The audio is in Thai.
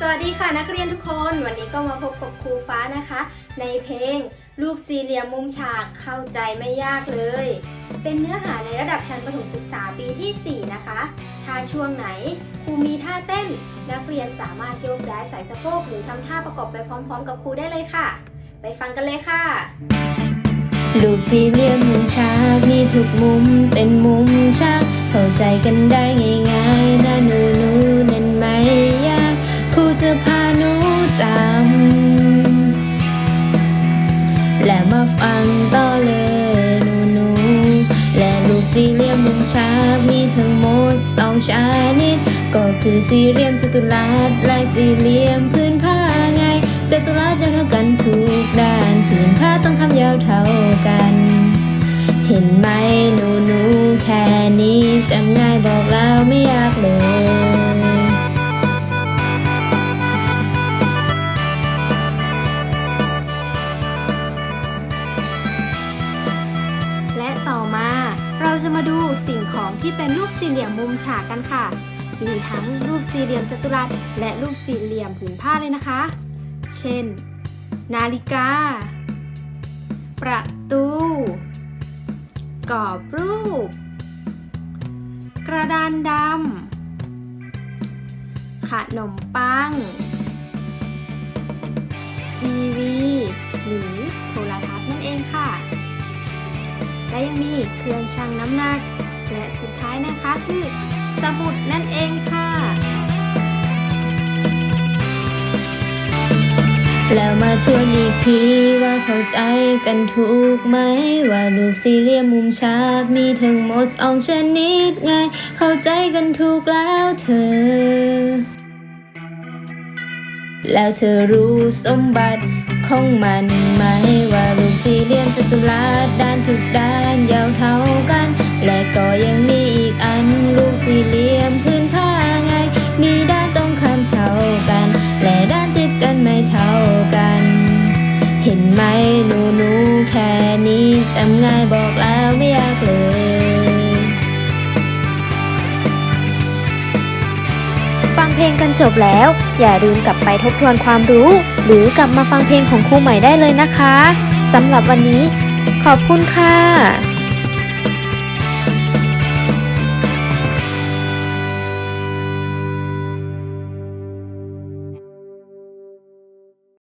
สวัสดีค่ะนักเรียนทุกคน วันนี้ก็มาพบกับครูฟ้านะคะ ในเพลง รูปสี่เหลี่ยมมุมฉากเข้าใจไม่ยากเลย เป็นเนื้อหาในระดับชั้นประถมศึกษาปีที่ 4 นะคะ ถ้าช่วงไหนครูมีท่าเต้น นักเรียนสามารถโยกย้ายสายสะโพกหรือทำท่าประกอบไปพร้อมๆ กับครูได้เลยค่ะ ไปฟังกันเลยค่ะ รูปสี่เหลี่ยมมุมฉากมีทุกมุมเป็นมุมฉากเข้าใจกันได้ง่ายาฟังต่อเลยหนูหนูและรูปสี่เหลี่ยมมุมฉากมีทั้งหมดสองชนิด ก็คือสี่เหลี่ยมจัตุรัสและสี่เหลี่ยมพื้นผ้าไงจัตุรัสยาวเท่ากันทุกด้านผืนผ้าต้องคำยาวเท่ากัน เห็นไหมหนูหนูแค่นี้จำง่าย จะมาดูสิ่งของที่เป็นรูปสี่เหลี่ยมมุมฉากกันค่ะ มีทั้งรูปสี่เหลี่ยมจัตุรัส และรูปสี่เหลี่ยมผืนผ้าเลยนะคะ เช่น นาฬิกา ประตู กรอบรูป กระดานดำขนมปัง ทีวี และสุดท้ายนะคะคือสมุดนั่นเองค่ะ แล้วมาทวนอีกทีว่าเข้าใจกันถูกไหม ว่ารูปสี่เหลี่ยมมุมฉากมีทั้งหมดสองชนิดไง เข้าใจกันถูกแล้วเธอ แล้วเธอรู้สมบัติของมันไหมว่ารูปสี่เหลี่ยมจัตุรัสด้านทุกด้านยาว มีด้านตรงข้ามเท่ากัน และด้านติดกันไม่เท่ากัน เห็นไหมหนูหนูแค่นี้จำง่ายบอกแล้วไม่ยากเลยฟังเพลงกันจบแล้ว อย่าลืมกลับไปทบทวนความรู้ หรือกลับมาฟังเพลงของครูใหม่ได้เลยนะคะสำหรับวันนี้ ขอบคุณค่ะ